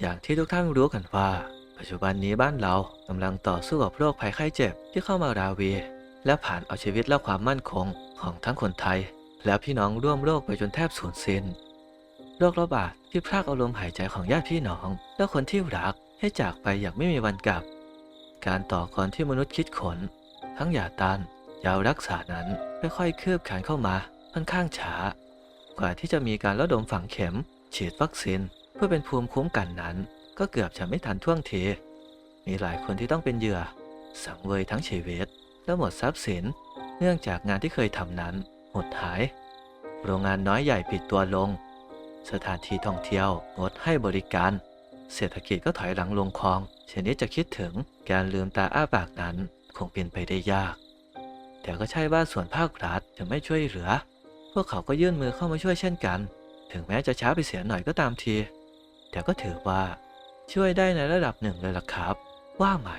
อย่างที่ทุกท่านรู้กันว่า ปัจจุบันนี้บ้านเรากำลังต่อสู้กับโรคภัยไข้เจ็บที่เข้ามาราวี และผ่านเอาชีวิตและความมั่นคงของทั้งคนไทย และพี่น้องร่วมโลกไปจนแทบสูญสิ้นโรคระบาดที่พรากเอาลมหายใจของญาติพี่น้อง และคนที่รักให้จากไปอย่างไม่มีวันกลับ การต่อกรที่มนุษย์คิดขน ทั้งยาต้านยารักษานั้นค่อยๆคืบคลานเข้ามาค่อนข้างช้ากว่าที่จะมีการระดมฝังเข็ม ฉีดวัคซีน เพื่อเป็นภูมิคุ้มกันนั้น ก็เกือบจะไม่ทันท่วงที มีหลายคนที่ต้องเป็นเหยื่อ สังเวยทั้งชีวิต และหมดทรัพย์สิน เนื่องจากงานที่เคยทำนั้น หดหาย โรงงานน้อยใหญ่ปิดตัวลง สถานที่ท่องเที่ยวงดให้บริการ เศรษฐกิจก็ถอยหลังลงคลองชนิดจะคิดถึงการลืมตาอ้าปากนั้นคงเป็นไปได้ยาก แต่ก็ใช่ว่าส่วนภาครัฐจะไม่ช่วยเหลือ พวกเขาก็ยื่นมือเข้ามาช่วยเช่นกัน ถึงแม้จะช้าไปเสียหน่อยก็ตามที แต่ก็ถือว่าช่วยได้ในระดับหนึ่งเลยล่ะครับ ว่าไหม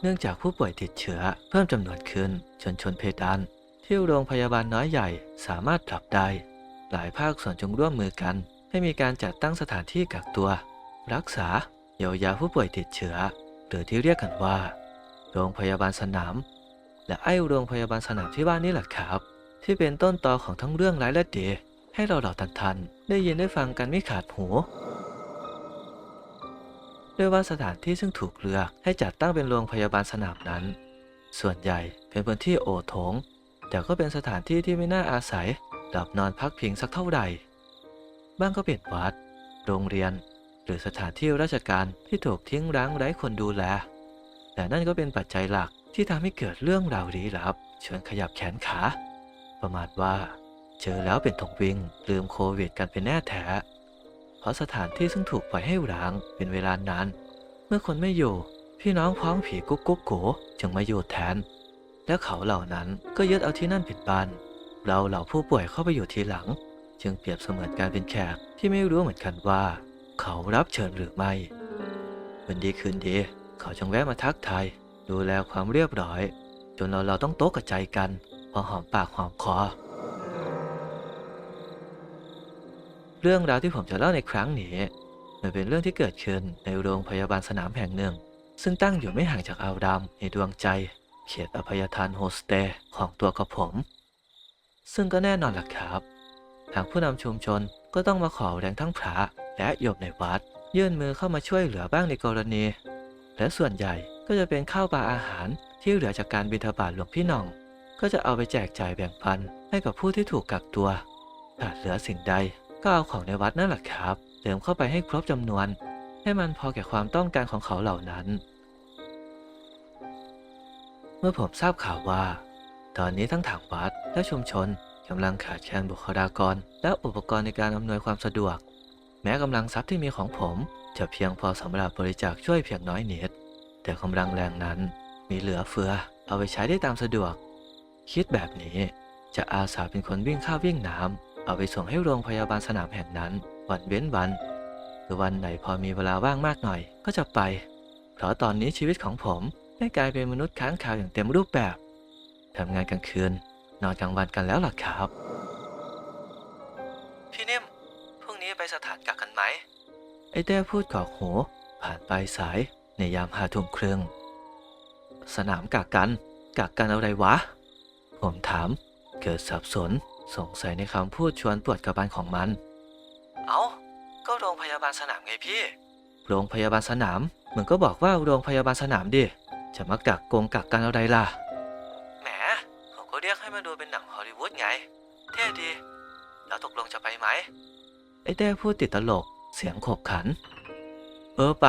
เนื่องจากผู้ป่วยติดเชื้อเพิ่มจำนวนขึ้นจนชนเพดานที่โรงพยาบาลน้อยใหญ่สามารถปรับได้ หลายภาคส่วนจึงร่วมมือกัน ให้มีการจัดตั้งสถานที่กักตัว รักษาเยียวยาผู้ป่วยติดเชื้อ หรือที่เรียกกันว่า โรงพยาบาลสนาม และไอ้โรงพยาบาลสนามที่ว่านี่แหละครับ ที่เป็นต้นตอของทั้งเรื่องร้ายและดี ให้เราเหล่าทันทันๆได้ยินได้ฟังกันไม่ขาดหูด้วยว่าสถานที่ซึ่งถูกเลือกให้จัดตั้งเป็นโรงพยาบาลสนามนั้น ส่วนใหญ่เป็นพื้นที่โอโถง แต่ก็เป็นสถานที่ที่ไม่น่าอาศัยหลับนอนพักพิงสักเท่าไหร่บ้างก็เป็นวัด โรงเรียน หรือสถานที่ราชการที่ถูกทิ้งร้างไร้คนดูแล แต่นั่นก็เป็นปัจจัยหลักที่ทำให้เกิดเรื่องราวลี้ลับชวนขยับแขนขา ประมาณว่า เจอแล้วเป็นถงวิงลืมโควิดกันเป็นแน่แท้ เพราะสถานที่ซึ่งถูกปล่อยให้ร้างเป็นเวลานาน เมื่อคนไม่อยู่ พี่น้องพ้องผีกุ๊กกุ๊กโกจึงมาอยู่แทน แล้วเขาเหล่านั้นก็ยึดเอาที่นั่นเป็นบ้านเราเหล่าผู้ป่วยเข้าไปอยู่ทีหลัง จึงเปรียบเสมือนการเป็นแขกที่ไม่รู้เหมือนกันว่า เขารับเชิญหรือไม่วันดีคืนดี เขาจึงแวะมาทักทายดูแลความเรียบร้อย จนเราเราต้องโต๊ะกับใจกัน พอหอมปากหอมคอ เรื่องราวที่ผมจะเล่าในครั้งนี้ มันเป็นเรื่องที่เกิดขึ้นในโรงพยาบาลสนามแห่งหนึ่ง ซึ่งตั้งอยู่ไม่ห่างจากอาดามในดวงใจ เขตอภัยทานโฮสเตย์ของตัวกับผม ซึ่งก็แน่นอนล่ะครับ ทางผู้นำชุมชนก็ต้องมาขอแรงทั้งพระและโยมในวัด ยื่นมือเข้ามาช่วยเหลือบ้างในกรณี และส่วนใหญ่ก็จะเป็นข้าวปลาอาหารที่เหลือจากการบิณฑบาตหลวงพี่น่อง ก็จะเอาไปแจกจ่ายแบ่งปันให้กับผู้ที่ถูกกักตัวขาดเหลือสิ่งใด ก็เอาของในวัดนั่นแหละครับ เติมเข้าไปให้ครบจำนวน ให้มันพอแก่ความต้องการของเขาเหล่านั้น เมื่อผมทราบข่าวว่า ตอนนี้ทั้งทางวัดและชุมชนกำลังขาดแคลนบุคลากร และอุปกรณ์ในการอำนวยความสะดวก แม้กำลังทรัพย์ที่มีของผมจะเพียงพอสำหรับบริจาคช่วยเพียงน้อยนิดแต่กำลังแรงนั้นมีเหลือเฟือเอาไปใช้ได้ตามสะดวก คิดแบบนี้จะอาสาเป็นคนวิ่งข้าววิ่งน้ำ เอาไปส่งให้โรงพยาบาลสนามแห่งนั้น วันเว้นวันหรือวันไหนพอมีเวลาว่างมากหน่อย ก็จะไป เพราะตอนนี้ชีวิตของผมได้กลายเป็นมนุษย์ค้างคาวอย่างเต็มรูปแบบทำงานกลางคืน นอนกลางวันกันแล้วล่ะครับ พี่นิ่มพรุ่งนี้ไปสถานกักกันไหม ไอ้เต้พูดกอกหูผ่านไปสายในยามหาทุ่มครึ่งสนามกักกันกักกันอะไรวะ ผมถามเกิดสับสน สงสัยในคำพูดชวนปวดกระบาลของมัน เอา้า ก็โรงพยาบาลสนามไงพี่ โรงพยาบาลสนามมึงก็บอกว่าโรงพยาบาลสนามดิ จะมากักกงกักกันอะไรล่ะ แหม ผมก็เรียกให้มันดูเป็นหนังฮอลลีวูดไง เท่ดี เราตกลงจะไปไหม ไอ้เต้พูดติดตลก เสียงขบขัน เออไป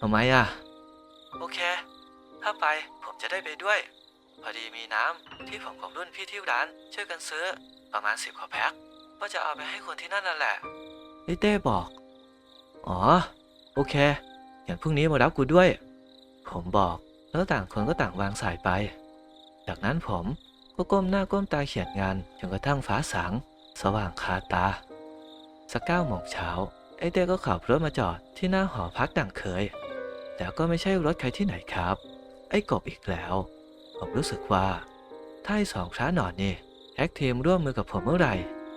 ทำไมอะ โอเค ถ้าไปผมจะได้ไปด้วย พอดีมีน้ำที่ผมกับรุ่นพี่ที่ร้านช่วยกันซื้อ ประมาณสิบกว่าแพ็คว่าจะเอาไปให้คนที่นั่นนั่นแหละไอ้เต้บอก อ๋อ โอเคอย่างพรุ่งนี้มารับกูด้วย ผมบอกแล้วต่างคนก็ต่างวางสายไป จากนั้นผมก็ก้มหน้าก้มตาเขียนงานจนกระทั่งฟ้าสางสว่างคาตา สักเก้าโมงเช้าไอ้เต้ก็ขับรถมาจอดที่หน้าหอพักดังเคย แต่ก็ไม่ใช่รถใครที่ไหนครับ ไอ้กบอีกแล้ว ผมรู้สึกว่าถ้าไอ้สองพระหนอนนี่ แอคทีมร่วมมือกับผมเมื่อไหร่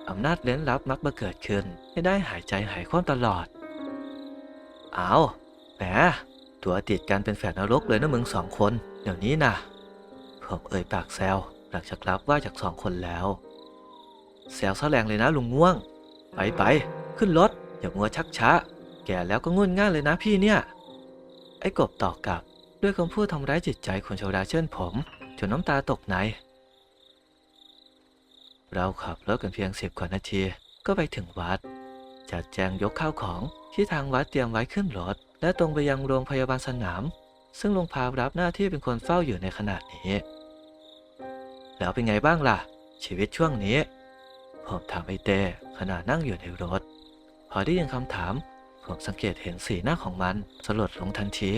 อำนาจเล้นลับมักมาเกิดขึ้น ให้ได้หายใจหายคว่ำตลอด เอาแหมตัวติดกันเป็นแฝดนรกเลยนะมึงสองคนเดี๋ยวนี้นะผมเอ่ยปากแซวหลังจากรับว่าจากสองคนแล้วแซวซะแรงเลยนะลุงง่วง ไปไปขึ้นรถอย่ามัวชักช้า แก่แล้วก็งุ่นง่านเลยนะพี่เนี่ย ไอ้กบตอบกลับ ด้วยคำพูดทำร้ายจิตใจคนชาวดาเช่นผมจนน้ำตาตกใน เราขับรถกันเพียงสิบกว่านาทีก็ไปถึงวัด จัดแจงยกข้าวของที่ทางวัดเตรียมไว้ขึ้นรถ และตรงไปยังโรงพยาบาลสนาม ซึ่งลุงพารับหน้าที่เป็นคนเฝ้าอยู่ในขณะนี้ แล้วเป็นไงบ้างล่ะ ชีวิตช่วงนี้ ผมถามไอ้เต้ขณะนั่งอยู่ในรถ พอได้ยินคำถาม ผมสังเกตเห็นสีหน้าของมันสลดลงทันที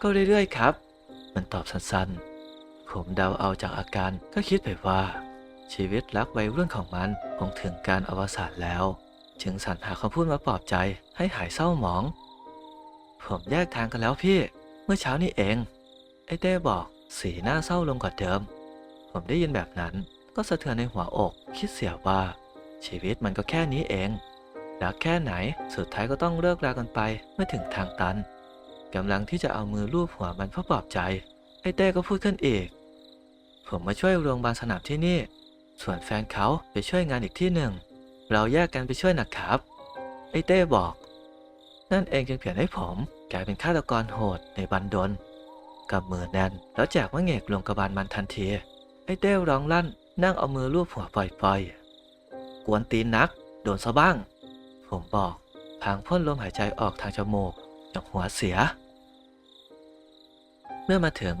ก็เรื่อยๆครับ มันตอบสั้นๆผมเดาเอาจากอาการก็คิดไปว่า ชีวิตรักวัยรุ่นของมันคงถึงการอวสานแล้ว จึงสรรหาคำพูดมาปลอบใจให้หายเศร้าหมอง ผมแยกทางกันแล้วพี่ เมื่อเช้านี้เอง ไอ้เต้บอกสีหน้าเศร้าลงกว่าเดิม ผมได้ยินแบบนั้นก็สะเทือนในหัวอกคิดเสียว่า ชีวิตมันก็แค่นี้เองรักแค่ไหนสุดท้ายก็ต้องเลิกรากันไปเมื่อถึงทางตันกำลังที่จะเอามือลูบหัวมันเพื่อปลอบใจ ไอ้เต้ก็พูดขึ้นอีก ผมมาช่วยโรงพยาบาลสนามที่นี่ ส่วนแฟนเขาไปช่วยงานอีกที่หนึ่ง เราแยกกันไปช่วยนะครับ ไอ้เต้บอก นั่นเองจึงเปลี่ยนให้ผมกลายเป็นฆาตกรโหดในบันดลกับมือแน่นแล้วแจกมะเงกลงกระบาลมันทันที ไอ้เต้ร้องลั่นนั่งเอามือลูบหัวปล่อยๆ กวนตีนนัก โดนซะบ้าง ผมบอกพางพ่นลมหายใจออกทางจมูกอย่างหัวเสีย เมื่อมาถึง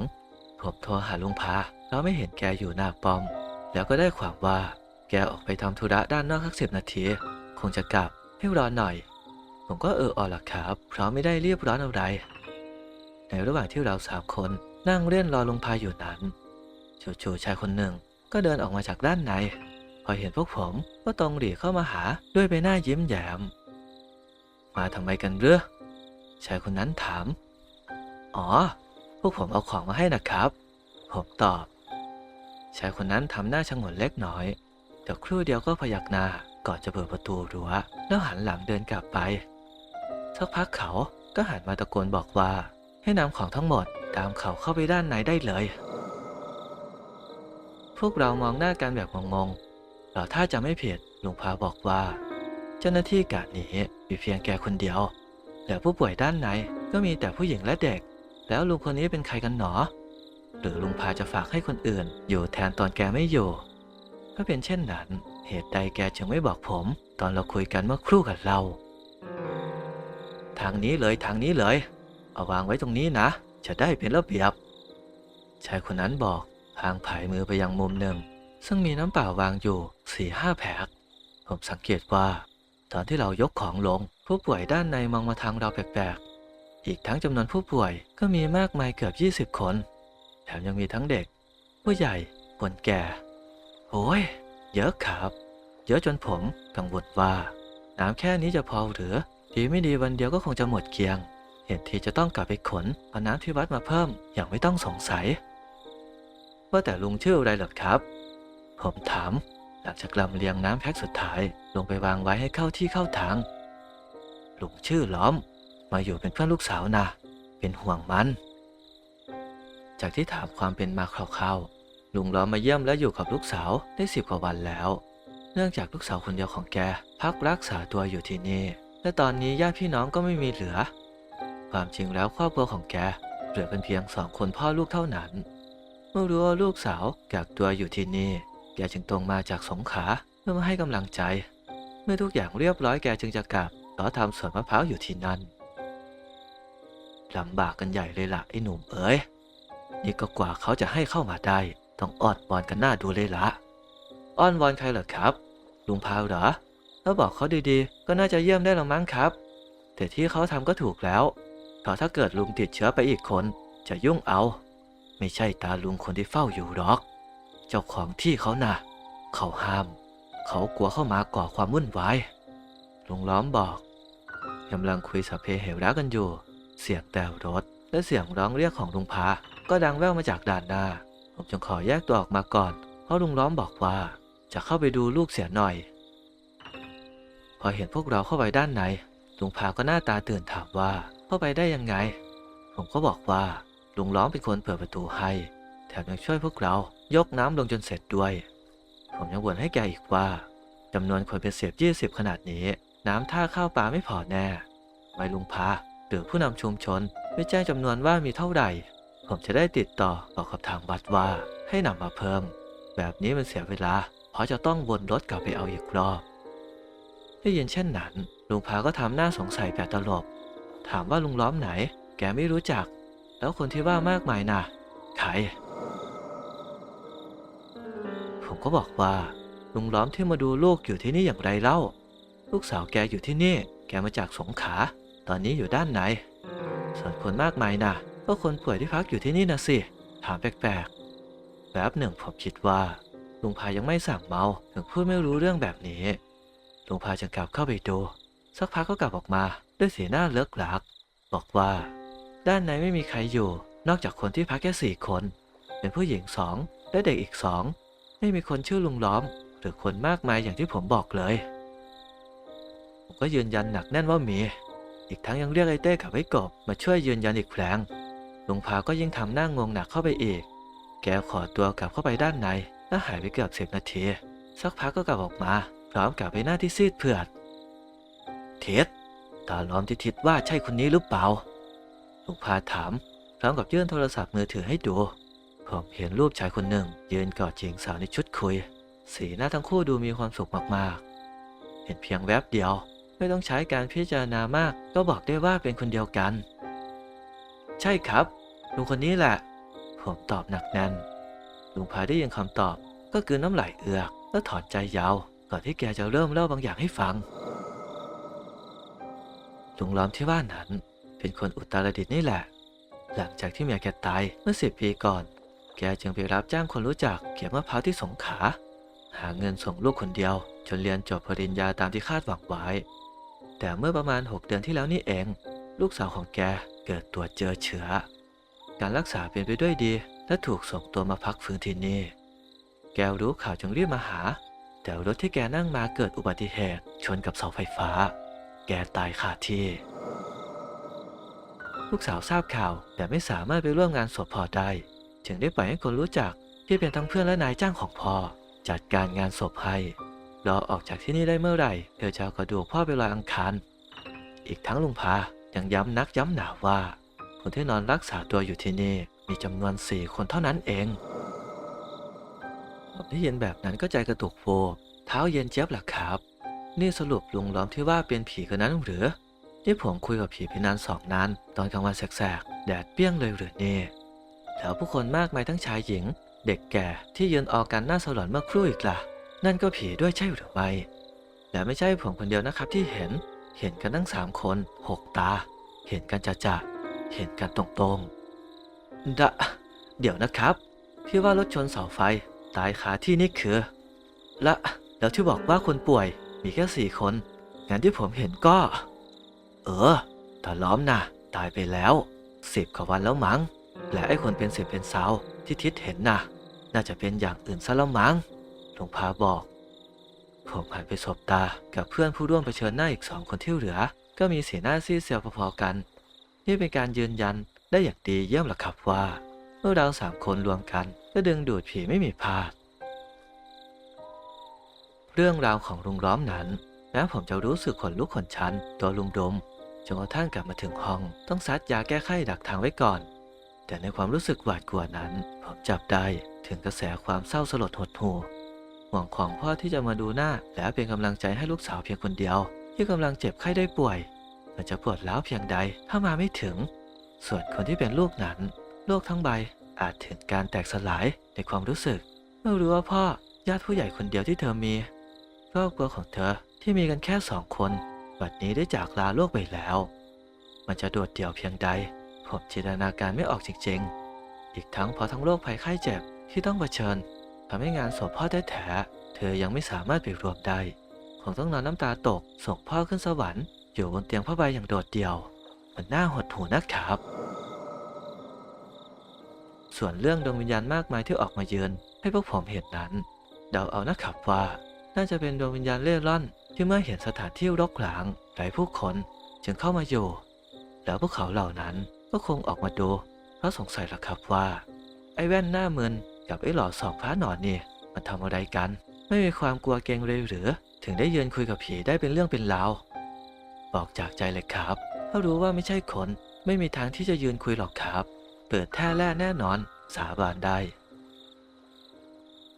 ผมโทรหาลุงพาแล้วไม่เห็นแกอยู่หน้าป้อม แล้วก็ได้ความว่าแกออกไปทำธุระด้านนอกสักสิบนาที คงจะกลับให้รอหน่อย ผมก็เอออละครับ เพราะไม่ได้เรียบร้อนอะไร ในระหว่างที่เราสามคนนั่งเล่นรอลุงพายอยู่นั้นจู่ๆชายคนหนึ่งก็เดินออกมาจากด้านใน พอเห็นพวกผมก็ตรงหลีเข้ามาหาด้วยใบหน้ายิ้มแย้ม มาทำไมกันเรือชายคนนั้นถาม อ๋อ พวกผมเอาของมาให้นะครับ ผมตอบ ชายคนนั้นทำหน้าชงนเล็กน้อยแต่ครู่เดียวก็พยักหน้าก่อนจะเปิดประตูรั้วแล้วหันหลังเดินกลับไปสักพักเขาก็หันมาตะโกนบอกว่า ให้นำของทั้งหมดตามเขาเข้าไปด้านในได้เลย พวกเรามองหน้ากันแบบงงๆเราถ้าจะไม่ผิดลุงพาบอกว่า เจ้าหน้าที่กาดนี้มีเพียงแกคนเดียวและผู้ป่วยด้านในก็มีแต่ผู้หญิงและเด็ก แล้วลุงคนนี้เป็นใครกันหนอ หรือลุงพาจะฝากให้คนอื่น อยู่แทนตอนแกไม่อยู่ถ้าเป็นเช่นนั้น เหตุใดแกจึงไม่บอกผม ตอนเราคุยกันเมื่อครู่กับเรา ทางนี้เลยทางนี้เลย เอาวางไว้ตรงนี้นะ จะได้เป็นระเบียบ ชายคนนั้นบอกพางผายมือไปยังมุมหนึ่ง ซึ่งมีน้ำเปล่าวางอยู่สี่ห้าแผกผมสังเกตว่า ตอนที่เรายกของลง ผู้ป่วยด้านในมองมาทางเราแปลกๆ อีกทั้งจำนวนผู้ป่วยก็มีมากมายเกือบ 20 คน แถมยังมีทั้งเด็ก ผู้ใหญ่คนแก่โอ้ยเยอะครับ เยอะจนผมกังวลว่า น้ำแค่นี้จะพอหรือดีไม่ดีวันเดียวก็คงจะหมดเกลียง เห็นทีจะต้องกลับไปขนเอาน้ำที่วัดมาเพิ่มอย่างไม่ต้องสงสัย ว่าแต่ลุงชื่ออะไรหรอครับ ผมถาม หลังจากลำเลียงน้ำแพ็คสุดท้าย ลงไปวางไว้ให้เข้าที่เข้าทางลุงชื่อล้อม มาอยู่เป็นเพื่อนลูกสาวนะเป็นห่วงมัน จากที่ถามความเป็นมาคร่าวๆลุงล้อมมาเยี่ยมและอยู่กับลูกสาวได้สิบกว่าวันแล้ว เนื่องจากลูกสาวคนเดียวของแกพักรักษาตัวอยู่ที่นี่ และตอนนี้ญาติพี่น้องก็ไม่มีเหลือ ความจริงแล้วครอบครัวของแกเหลือเป็นเพียงสองคนพ่อลูกเท่านั้น เมื่อรู้ว่าลูกสาวกักตัวอยู่ที่นี่ แกจึงตรงมาจากสงขลาเพื่อมาให้กำลังใจ เมื่อทุกอย่างเรียบร้อยแกจึงจะกลับขอทำสวนมะพร้าวอยู่ที่นั่นลำบากกันใหญ่เลยล่ะไอ้หนุ่มเอ๋ย นี่ก็กว่าเขาจะให้เข้ามาได้ ต้องอ้อนวอนกันหน้าดูเลยละอ้อนวอนใครเหรอครับ ลุงพาวเหรอแล้วบอกเขาดีๆ ก็น่าจะเยี่ยมได้หรอมั้งครับ แต่ที่เขาทำก็ถูกแล้วเพราะถ้าเกิดลุงติดเชื้อไปอีกคน จะยุ่งเอา ไม่ใช่ตาลุงคนที่เฝ้าอยู่หรอก เจ้าของที่เขานะ่ะ เขาห้าม เขากลัวเข้ามาก่อความวุ่นวายลุงล้อมบอกกำลังคุยสัพเพเหระกันอยู่ เสียงแต่รถและเสียงร้องเรียกของลุงพา ก็ดังแว่วมาจากด้านหน้า ผมจึงขอแยกตัวออกมาก่อน เพราะลุงล้อมบอกว่าจะเข้าไปดูลูกเสียหน่อย พอเห็นพวกเราเข้าไปด้านในลุงพาก็หน้าตาตื่นถามว่าเข้าไปได้ยังไง ผมก็บอกว่าลุงล้อมเป็นคนเปิดประตูให้ แถมยังช่วยพวกเรายกน้ำลงจนเสร็จด้วย ผมยังบ่นให้แกอีกว่าจำนวนคนเป็นเสียบยี่สิบขนาดนี้ น้ำท่าข้าวปลาไม่พอแน่ไว้ลุงพาหรือผู้นำชุมชนไปแจ้งจำนวนว่ามีเท่าไหร่ ผมจะได้ติดต่อบอกกับทางวัดว่าให้นำมาเพิ่ม แบบนี้มันเสียเวลา เพราะจะต้องวนรถกลับไปเอาอีกรอบ ได้ยินเช่นนั้นลุงพาก็ทำหน้าสงสัยแบบตลบ ถามว่าลุงล้อมไหน แกไม่รู้จัก แล้วคนที่ว่ามากมายน่ะใครผมก็บอกว่า ลุงล้อมที่มาดูลูกอยู่ที่นี่อย่างไรเล่า ลูกสาวแกอยู่ที่นี่ แกมาจากสงขา ตอนนี้อยู่ด้านไหนส่วนคนมากมายน่ะ ก็คนป่วยที่พักอยู่ที่นี่นะสิ ถามแปลกๆแป๊บหนึ่งผมคิดว่าลุงพายังไม่สั่งเมาถึงพูดไม่รู้เรื่องแบบนี้ลุงพาจึงกลับเข้าไปดู สักพักก็กลับออกมาด้วยสีหน้าเลิกหลัก บอกว่า ด้านในไม่มีใครอยู่ นอกจากคนที่พักแค่สี่คน เป็นผู้หญิงสองและเด็กอีกสองไม่มีคนชื่อลุงล้อม หรือคนมากมายอย่างที่ผมบอกเลยผมก็ยืนยันหนักแน่นว่ามี อีกทั้งยังเรียกไอ้เต้กับไอ้กบมาช่วยยืนยันอีกแผล ลุงพาก็ยิ่งทำหน้างงหนักเข้าไปอีก แกขอตัวกลับเข้าไปด้านในแล้วหายไปเกือบสิบนาที สักพักก็กลับออกมา พร้อมกับใบหน้าที่ซีดเผือด เท็ดตาล้อมที่ทิดว่าใช่คนนี้หรือเปล่าลุงพาถาม พร้อมกับยื่นโทรศัพท์มือถือให้ดู ผมเห็นรูปชายคนหนึ่ง ยืนกอดหญิงสาวในชุดคุย สีหน้าทั้งคู่ดูมีความสุขมากๆ เห็นเพียงแวบเดียว ไม่ต้องใช้การพิจารณามาก ก็บอกได้ว่าเป็นคนเดียวกัน ใช่ครับ ลุงคนนี้แหละ ผมตอบหนักแน่น ลุงพาได้ยินคำตอบก็คือน้ำไหลเอือกแล้วถอนใจยาว ก่อนที่แกจะเริ่มเล่าบางอย่างให้ฟัง ลุงล้อมที่ว่านนั้น เป็นคนอุตรดิตถ์นี่แหละ หลังจากที่เมียแกตายเมื่อสิบปีก่อน แกจึงไปรับจ้างคนรู้จักเก็บมะพร้าวที่สงขา หาเงินส่งลูกคนเดียว จนเรียนจบปริญญาตามที่คาดหวังไว้ แต่เมื่อประมาณ 6 เดือนที่แล้วนี่เอง ลูกสาวของแก เกิดตรวจเจอเชื้อ การรักษาเป็นไปด้วยดี และถูกส่งตัวมาพักฟื้นที่นี่ แกรู้ข่าวจึงรีบมาหา แต่รถที่แกนั่งมาเกิดอุบัติเหตุชนกับเสาไฟฟ้า แกตายคาที่ ลูกสาวทราบข่าวแต่ไม่สามารถไปร่วมงานศพพ่อได้ จึงได้ปล่อยให้คนรู้จักที่เป็นทั้งเพื่อนและนายจ้างของพ่อ จัดการงานศพให้รอออกจากที่นี่ได้เมื่อไหร่ เธอจะเอากระดูกพ่อไปลอยอังคาร อีกทั้งลุงพา ยังย้ำนักย้ำหนาว่า คนที่นอนรักษาตัวอยู่ที่นี่มีจำนวนสี่คนเท่านั้นเองผมได้ยินแบบนั้นก็ใจกระตุกโฟเท้าเย็นเจี๊ยบหลักครับ นี่สรุปลุงล้อมที่ว่าเป็นผีกันนั้นหรือที่ผมคุยกับผีพินานสองนั้น ตอนกลางวันแสกๆแดดเปรี้ยงเลยหรือนี่แล้วผู้คนมากมายทั้งชายหญิง เด็กแก่ที่ยืนออกกันหน้าสลอนเมื่อครู่อีกล่ะ นั่นก็ผีด้วยใช่หรือไม่และไม่ใช่ผมคนเดียวนะครับที่เห็น เห็นกันทั้งสามคนหกตา เห็นกันจะจะเห็นกันตรงๆดะเดี๋ยวนะครับ ที่ว่ารถชนเสาไฟตายคาที่นี่คือ ละแล้วที่บอกว่าคนป่วยมีแค่สี่คนงั้นที่ผมเห็นก็ เออตาล้อมนะตายไปแล้วสิบกว่าวันแล้วมั้งและไอ้คนเป็นสิบเป็นสาวที่ทิศเห็นนะน่าจะเป็นอย่างอื่นซะแล้วมั้งหลวงพาบอก ผมหันไปสบตากับเพื่อนผู้ร่วมเผชิญหน้าอีกสองคนที่เหลือ ก็มีสีหน้าซีดเซียวพอๆกัน นี่เป็นการยืนยันได้อย่างดีเยี่ยมหละครับว่าเมื่อเราสามคนรวมกัน ก็ดึงดูดผีไม่มีพลาด เรื่องราวของลุงล้อมนั้นแม้ผมจะรู้สึกขนลุกขนชันตัวลุมดมจนกระทั่งกลับมาถึงห้อง ต้องซัดยาแก้ไข้ดักทางไว้ก่อน แต่ในความรู้สึกหวาดกลัวนั้น ผมจับได้ถึงกระแสความเศร้าสลดหดหู่ ห่วงของพ่อที่จะมาดูหน้า และเป็นกำลังใจให้ลูกสาวเพียงคนเดียว ที่กำลังเจ็บไข้ได้ป่วยมันจะปวดร้าวเพียงใดถ้ามาไม่ถึง ส่วนคนที่เป็นลูกนั้นโลกทั้งใบอาจถึงการแตกสลายในความรู้สึกเมื่อรู้ว่าพ่อญาติผู้ใหญ่คนเดียวที่เธอมีครอบครัวของเธอที่มีกันแค่สองคนบัดนี้ได้จากลาโลกไปแล้ว มันจะโดดเดี่ยวเพียงใด ผมจินตนาการไม่ออกจริงๆ อีกทั้งพอทั้งโรคภัยไข้เจ็บที่ต้องเผชิญ ทำให้งานศพพ่อได้แถเธอยังไม่สามารถไปรวมได้ คงต้องนอนน้ำตาตกส่งพ่อขึ้นสวรรค์อยู่บนเตียงผ้าใบอย่างโดดเดี่ยว มันน่าหดหูนักครับ ส่วนเรื่องดวงวิญญาณมากมายที่ออกมาเยือนให้พวกผมเห็นนั้น เดาเอานะครับว่า น่าจะเป็นดวงวิญญาณเล่ร่อน ที่เมื่อเห็นสถานที่รกร้างไร้ผู้คนจึงเข้ามาอยู่ แล้วพวกเขาเหล่านั้นก็คงออกมาดูเพราะสงสัยละครับว่า ไอ้แว่นหน้ามึน กับไอ้หลอดสองฟ้าหนอนนี่มันทำอะไรกัน ไม่มีความกลัวเกรงเลยหรือ ถึงได้ยืนคุยกับผีได้เป็นเรื่องเป็นราวบอกจากใจเลยครับถ้ารู้ว่าไม่ใช่คนไม่มีทางที่จะยืนคุยหรอกครับ เปิดแท้แร่แน่นอนสาบานได้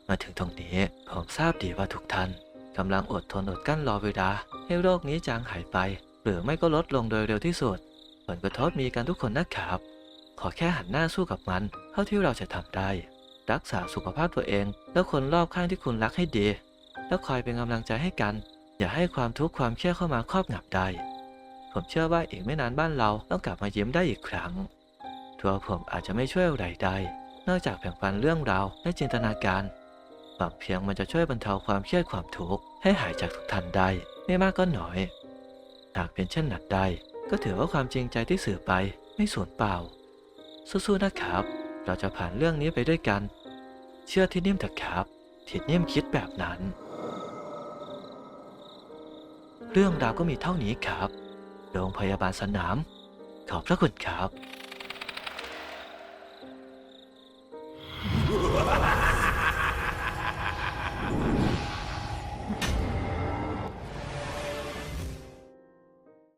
มาถึงตรงนี้ผมทราบดีว่าทุกท่านกำลังอดทนอดกั้นรอเวลาให้โรคนี้จางหายไปหรือไม่ก็ลดลงโดยเร็วที่สุด ผลกระทบมีกันทุกคนนะครับ ขอแค่หันหน้าสู้กับมัน เท่าที่เราจะทำได้ รักษาสุขภาพตัวเอง และคนรอบข้างที่คุณรักให้ดี แล้วคอยเป็นกำลังใจให้กัน อย่าให้ความทุกข์ความเครียดเข้ามาครอบงำได้ ผมเชื่อว่าอีกไม่นานบ้านเราต้องกลับมายิ้มได้อีกครั้งตัวผมอาจจะไม่ช่วยอะไรได้นอกจากแบ่งปันเรื่องราวและจินตนาการหวังเพียงมันจะช่วยบรรเทาความเครียดความทุกข์ให้หายจากทุกท่านได้ไม่มากก็หน้อย หากเป็นเช่นนั้นได้ก็ถือว่าความจริงใจที่สื่อไปไม่สูญเปล่า สู้ๆนะครับ เราจะผ่านเรื่องนี้ไปด้วยกัน เชื่อที่นิ่มเถอะครับทิดนิ่มคิดแบบนั้น เรื่องราวก็มีเท่านี้ครับ โรงพยาบาลสนาม ขอบพระคุณครับ